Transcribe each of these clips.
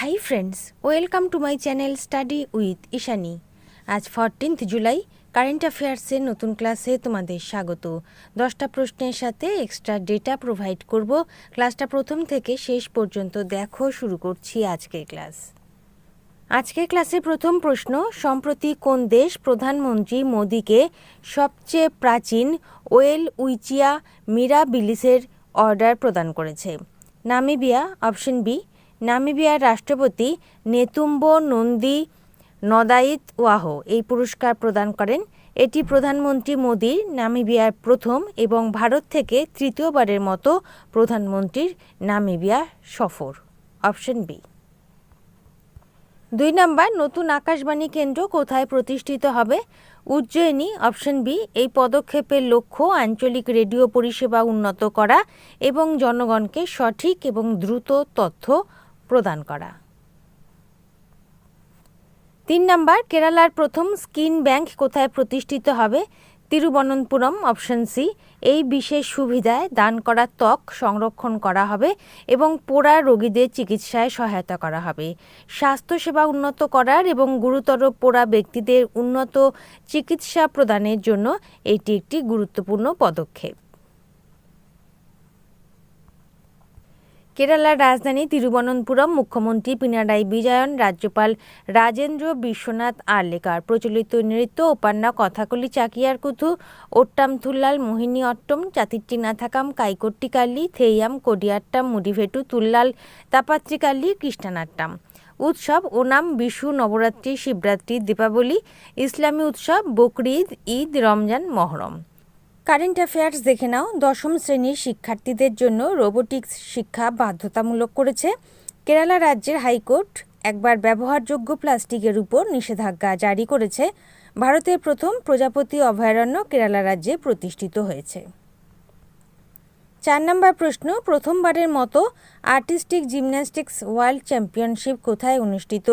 Hi friends welcome to my channel study with Ishani আজ fourteenth July current অ্যাফেয়ার্সের নতুন ক্লাসে তোমাদের স্বাগত। দশটা প্রশ্নের সাথে এক্সট্রা ডেটা প্রোভাইড করব। ক্লাসটা প্রথম থেকে শেষ পর্যন্ত দেখো, শুরু করছি আজকের ক্লাস আজকের ক্লাসের প্রথম প্রশ্ন, সম্প্রতি কোন দেশ প্রধানমন্ত্রী মোদীকে সবচেয়ে প্রাচীন ওয়েল উইচিয়া মিরাবিলিসের অর্ডার প্রদান করেছে? নামিবিয়া অপশন বি নামিবিয়ার রাষ্ট্রপতি নেতুম্ব নন্দী নদাইত ওয়াহ এই পুরস্কার প্রদান করেন। এটি প্রধানমন্ত্রী মোদীর নামিবিয়ার প্রথম এবং ভারত থেকে তৃতীয়বারের মতো প্রধানমন্ত্রীর নামিবিয়া সফর। Option B. দুই নম্বর, নতুন আকাশবাণী কেন্দ্র কোথায় প্রতিষ্ঠিত হবে? উজ্জয়িনী, অপশন বি, এই পদক্ষেপের লক্ষ্য আঞ্চলিক রেডিও পরিষেবা উন্নত করা এবং জনগণকে সঠিক এবং দ্রুত তথ্য প্রদান করা। তিন নাম্বার, কেরালার প্রথম স্কিন ব্যাংক কোথায় প্রতিষ্ঠিত হবে? Thiruvananthapuram, option C. এই বিশেষ সুবিধায় দান করা ত্বক সংরক্ষণ করা হবে এবং পোড়া রোগীদের চিকিৎসায় সহায়তা করা হবে। স্বাস্থ্যসেবা উন্নত করার এবং গুরুতর পোড়া ব্যক্তিদের উন্নত চিকিৎসা প্রদানের জন্য এটি একটি গুরুত্বপূর্ণ পদক্ষেপ। কেরালার রাজধানী তিরুবনন্তপুরম মুখ্যমন্ত্রী পিনারাই বিজয়ন, রাজ্যপাল রাজেন্দ্র বিশ্বনাথ আর্লেকার প্রচলিত নৃত্য ওপান্না কথাকলি, চাকিয়ার কুথু ওট্টাম থুল্লাল মোহিনী অট্টম চাতিট্টি থাকাম কাইকট্টিকাল্লি, থেইয়াম, কোডিয়াট্টাম মুডিভেটু তুল্লাল, তাপাত্রিকাল্লি, কৃষ্ণানাট্টাম। উৎসব ওনাম বিশু নবরাত্রি, শিবরাত্রি, দীপাবলি, ইসলামী উৎসব, বকরিদ, ঈদ, রমজান, মহরম। কারেন্ট অ্যাফেয়ার্স দেখে নাও। দশম শ্রেণির শিক্ষার্থীদের জন্য রোবোটিক্স শিক্ষা বাধ্যতামূলক করেছে কেরালা রাজ্যের হাইকোর্ট। একবার ব্যবহারযোগ্য প্লাস্টিকের উপর নিষেধাজ্ঞা জারি করেছে। ভারতের প্রথম প্রজাপতি অভয়ারণ্য কেরালা রাজ্যে প্রতিষ্ঠিত হয়েছে। চার নম্বর প্রশ্ন, প্রথমবারের মতো আর্টিস্টিক জিমন্যাস্টিক্স ওয়ার্ল্ড চ্যাম্পিয়নশিপ কোথায় অনুষ্ঠিত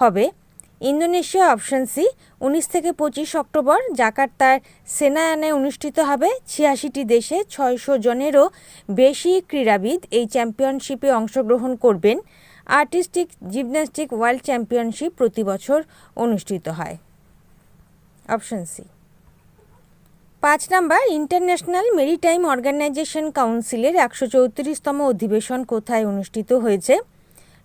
হবে? ইন্দোনেশিয়া অপশন সি, উনিশ থেকে পঁচিশ অক্টোবর জাকার্তার সেনায়ানে অনুষ্ঠিত হবে ছিয়াশিটি দেশে ছয়শো জনেরও বেশি ক্রীড়াবিদ এই চ্যাম্পিয়নশিপে অংশগ্রহণ করবেন। আর্টিস্টিক জিমন্যাস্টিক ওয়ার্ল্ড চ্যাম্পিয়নশিপ প্রতি বছর অনুষ্ঠিত হয়। Option C. পাঁচ নাম্বার, ইন্টারন্যাশনাল মেরিটাইম অর্গানাইজেশন কাউন্সিলের একশো চৌত্রিশতম অধিবেশন কোথায় অনুষ্ঠিত হয়েছে?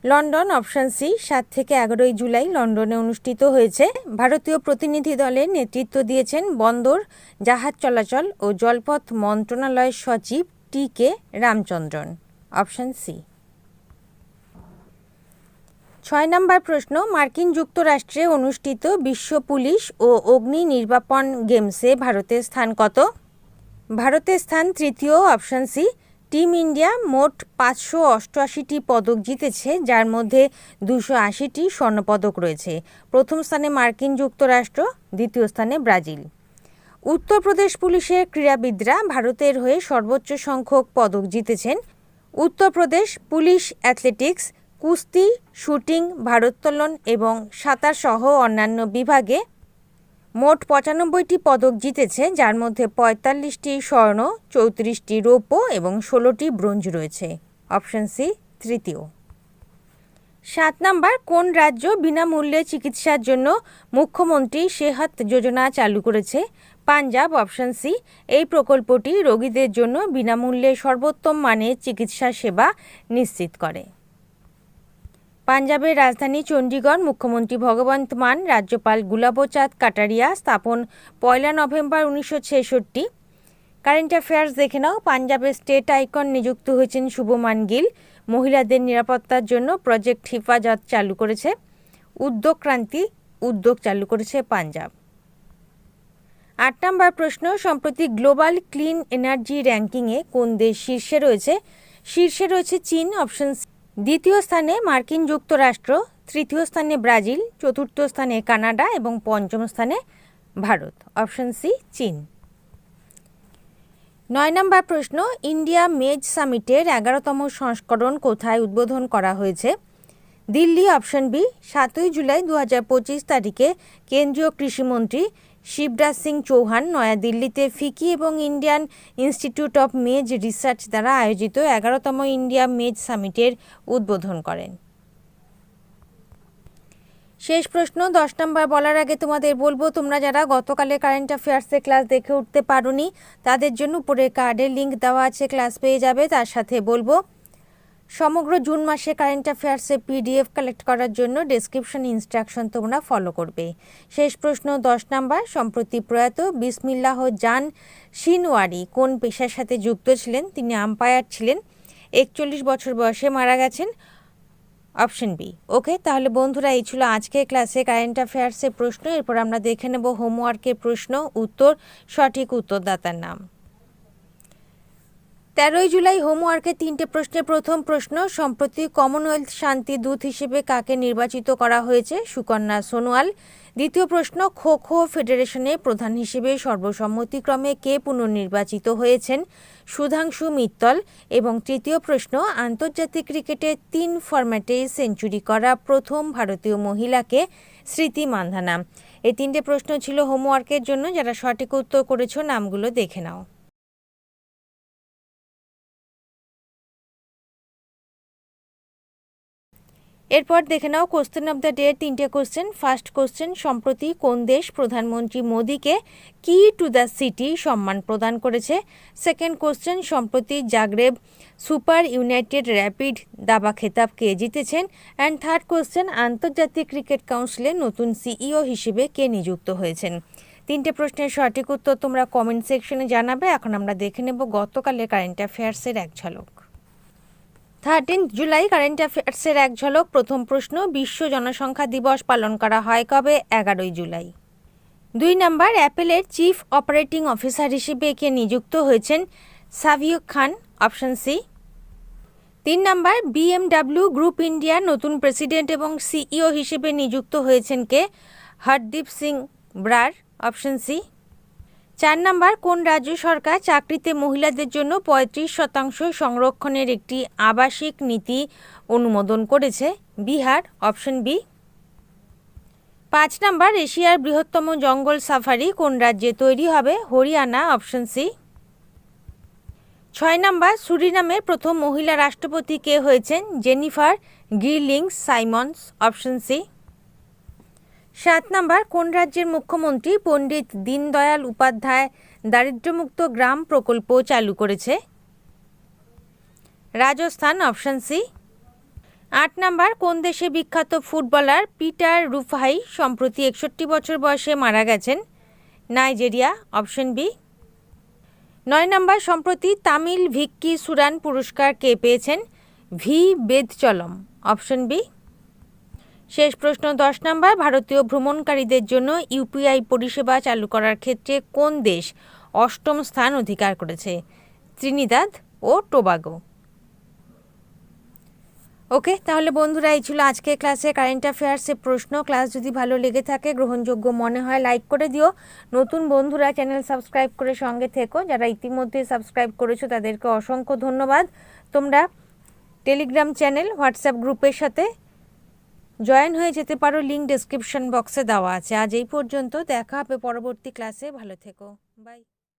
লন্ডন অপশন সি, সাত থেকে এগারোই জুলাই লন্ডনে অনুষ্ঠিত হয়েছে। ভারতীয় প্রতিনিধি দলের নেতৃত্ব দিয়েছেন বন্দর, জাহাজ চলাচল ও জলপথ মন্ত্রণালয়ের সচিব T K Ramachandran. Option C. ছয় নম্বর প্রশ্ন, মার্কিন যুক্তরাষ্ট্রে অনুষ্ঠিত বিশ্ব পুলিশ ও অগ্নি নির্বাপন গেমসে ভারতের স্থান কত? ভারতের স্থান তৃতীয়, অপশন সি টিম ইন্ডিয়া মোট পাঁচশো অষ্টআশিটি পদক জিতেছে, যার মধ্যে দুশো আশিটি স্বর্ণপদক রয়েছে। প্রথম স্থানে মার্কিন যুক্তরাষ্ট্র, দ্বিতীয় স্থানে ব্রাজিল। উত্তরপ্রদেশ পুলিশের ক্রীড়াবিদরা ভারতের হয়ে সর্বোচ্চ সংখ্যক পদক জিতেছেন। উত্তরপ্রদেশ পুলিশ অ্যাথলেটিক্স, কুস্তি, শুটিং, ভারোত্তোলন এবং সাঁতার সহ অন্যান্য বিভাগে মোট পঁচানব্বইটি পদক জিতেছে, যার মধ্যে পঁয়তাল্লিশটি স্বর্ণ, চৌত্রিশটি রৌপ্য এবং ষোলোটি ব্রোঞ্জ রয়েছে। অপশন সি, তৃতীয়। সাত নাম্বার, কোন রাজ্য বিনামূল্যে চিকিৎসার জন্য মুখ্যমন্ত্রী সেহাত যোজনা চালু করেছে? পাঞ্জাব, অপশন সি, এই প্রকল্পটি রোগীদের জন্য বিনামূল্যে সর্বোত্তম মানের চিকিৎসা সেবা নিশ্চিত করে। পাঞ্জাবের রাজধানী চণ্ডীগড় মুখ্যমন্ত্রী ভগবন্ত মান, রাজ্যপাল গুলাবচাঁদ কাটারিয়া স্থাপন পয়লা নভেম্বর উনিশশো ছেষট্টি। কারেন্ট অ্যাফেয়ার্স দেখে নাও, পাঞ্জাবের স্টেট আইকন নিযুক্ত হয়েছেন শুভমান গিল। মহিলাদের নিরাপত্তার জন্য প্রজেক্ট হিফাজত চালু করেছে। উদ্যোগ ক্রান্তি, উদ্যোগ চালু করেছে পাঞ্জাব। আট নম্বর প্রশ্ন, সম্প্রতি গ্লোবাল ক্লিন এনার্জি র্যাঙ্কিংয়ে কোন দেশ শীর্ষে রয়েছে? শীর্ষে রয়েছে চীন, অপশন দ্বিতীয় স্থানে মার্কিন যুক্তরাষ্ট্র, তৃতীয় স্থানে ব্রাজিল, চতুর্থ স্থানে কানাডা এবং পঞ্চম স্থানে ভারত। অপশন সি, চীন। নয় নম্বর প্রশ্ন, ইন্ডিয়া মেজ সামিটের এগারোতম সংস্করণ কোথায় উদ্বোধন করা হয়েছে? দিল্লি, অপশন বি, সাতই জুলাই দু হাজার পঁচিশ তারিখে কেন্দ্রীয় কৃষিমন্ত্রী শিবরাজ সিং চৌহান নয়াদিল্লিতে ফিকি এবং Indian institute of maize research দ্বারা আয়োজিত এগারোতম ইন্ডিয়া মেজ সামিটের উদ্বোধন করেন। শেষ প্রশ্ন, দশ নম্বর বলার আগে তোমাদের বলব, তোমরা যারা গতকালে কারেন্ট অ্যাফেয়ার্সে ক্লাস দেখে উঠতে পারোনি, তাদের জন্য উপরে কার্ডের লিঙ্ক দেওয়া আছে ক্লাস পেয়ে যাবে, তার সাথে বলব সমগ্র জুন মাসে কারেন্ট অ্যাফেয়ার্সে পিডিএফ কালেক্ট করার জন্য ডেসক্রিপশন ইনস্ট্রাকশন তোমরা ফলো করবে। শেষ প্রশ্ন দশ নাম্বার, সম্প্রতি প্রয়াত বিসমিল্লাহ জান শিনওয়ারি কোন পেশার সাথে যুক্ত ছিলেন? তিনি আম্পায়ার ছিলেন, একচল্লিশ বছর বয়সে মারা গেছেন। অপশন বি ওকে তাহলে বন্ধুরা, এই ছিল আজকের ক্লাসে কারেন্ট অ্যাফেয়ার্সের প্রশ্ন। এরপর আমরা দেখে নেব হোমওয়ার্কের প্রশ্ন, উত্তর, সঠিক উত্তরদাতার নাম। তেরোই জুলাই হোমওয়ার্কের তিনটে প্রশ্নের প্রথম প্রশ্ন, সম্প্রতি কমনওয়েলথ শান্তি দূত হিসেবে কাকে নির্বাচিত করা হয়েছে সুকন্যা সোনোয়াল। দ্বিতীয় প্রশ্ন খো খো ফেডারেশনের প্রধান হিসেবে সর্বসম্মতিক্রমে কে পুনর্নির্বাচিত হয়েছেন সুধাংশু মিত্তল? এবং তৃতীয় প্রশ্ন, আন্তর্জাতিক ক্রিকেটে তিন ফরম্যাটে সেঞ্চুরি করা প্রথম ভারতীয় মহিলাকে স্মৃতি মান্ধানা। এই তিনটে প্রশ্ন ছিল হোমওয়ার্কের জন্য, যারা সঠিক উত্তর করেছ, নামগুলো দেখে নাও। এরপর দেখে নাও কোশ্চেন অফ দ্য ডে তিনটে কোশ্চেন ফার্স্ট কোশ্চেন সম্প্রতি কোন দেশ প্রধানমন্ত্রী মোদীকে কি টু দ্য সিটি সম্মান প্রদান করেছে? সেকেন্ড কোশ্চেন সম্প্রতি জাগরেব সুপার ইউনাইটেড র্যাপিড দাবা খেতাব কে জিতেছেন? অ্যান্ড থার্ড কোশ্চেন আন্তর্জাতিক ক্রিকেট কাউন্সিলের নতুন সিইও হিসেবে কে নিযুক্ত হয়েছেন? তিনটে প্রশ্নের সঠিক উত্তর তোমরা কমেন্ট সেকশনে জানাবে। এখন আমরা দেখে নেব গতকালের কারেন্ট অ্যাফেয়ার্সের এক ঝলক। থার্টিন জুলাই কারেন্ট অ্যাফেয়ার্সের এক ঝলক। প্রথম প্রশ্ন, বিশ্ব জনসংখ্যা দিবস পালন করা হয় কবে? এগারোই জুলাই। দুই নাম্বার, অ্যাপেলের চিফ অপারেটিং অফিসার হিসেবে কে নিযুক্ত হয়েছেন? Savio Khan, option C. তিন নাম্বার, বিএমডাব্লিউ গ্রুপ ইন্ডিয়ার নতুন প্রেসিডেন্ট এবং সিইও হিসেবে নিযুক্ত হয়েছেন কে? Hardeep Singh Brar, option C. চার নাম্বার, কোন রাজ্য সরকার চাকরিতে মহিলাদের জন্য পঁয়ত্রিশ শতাংশ সংরক্ষণের একটি আবাসিক নীতি অনুমোদন করেছে? Bihar, option B. পাঁচ নাম্বার, এশিয়ার বৃহত্তম জঙ্গল সাফারি কোন রাজ্যে তৈরি হবে? Haryana, option C. ছয় নাম্বার, সুরিনামের প্রথম মহিলা রাষ্ট্রপতি কে হয়েছেন? Jennifer Geerlings Simons, option C. সাত নাম্বার, কোন রাজ্যের মুখ্যমন্ত্রী পণ্ডিত দীনদয়াল উপাধ্যায় দারিদ্র্যমুক্ত গ্রাম প্রকল্প চালু করেছে? Rajasthan, option C. আট নাম্বার, কোন দেশে বিখ্যাত ফুটবলার পিটার রুফাই সম্প্রতি একষট্টি বছর বয়সে মারা গেছেন? Nigeria, option B. নয় নাম্বার, সম্প্রতি তামিল ভিক্কি সুরান পুরস্কার কে পেয়েছেন? V, Vedachalam, option B. শেষ প্রশ্ন দশ নম্বর, ভারতীয় ভ্রমণকারীদের জন্য ইউপিআই পরিষেবা চালু করার ক্ষেত্রে কোন দেশ অষ্টম স্থান অধিকার করেছে? ত্রিনিদাদ ও টোবাগো। ওকে, তাহলে বন্ধুরা, এই ছিল আজকে ক্লাসে কারেন্ট অ্যাফেয়ার্সের প্রশ্ন। ক্লাস যদি ভালো লেগে থাকে, গ্রহণযোগ্য মনে হয়, লাইক করে দিও। নতুন বন্ধুরা, চ্যানেল সাবস্ক্রাইব করে সঙ্গে থেকো। যারা ইতিমধ্যে সাবস্ক্রাইব করেছ, তাদেরকে অসংখ্য ধন্যবাদ। তোমরা টেলিগ্রাম চ্যানেল, হোয়াটসঅ্যাপ গ্রুপের সাথে জয়েন হয়ে যেতে পারো লিঙ্ক ডেসক্রিপশন বক্সে দেওয়া আছে। আজ এই পর্যন্ত, দেখা হবে পরবর্তী ক্লাসে ভালো থেকো। বাই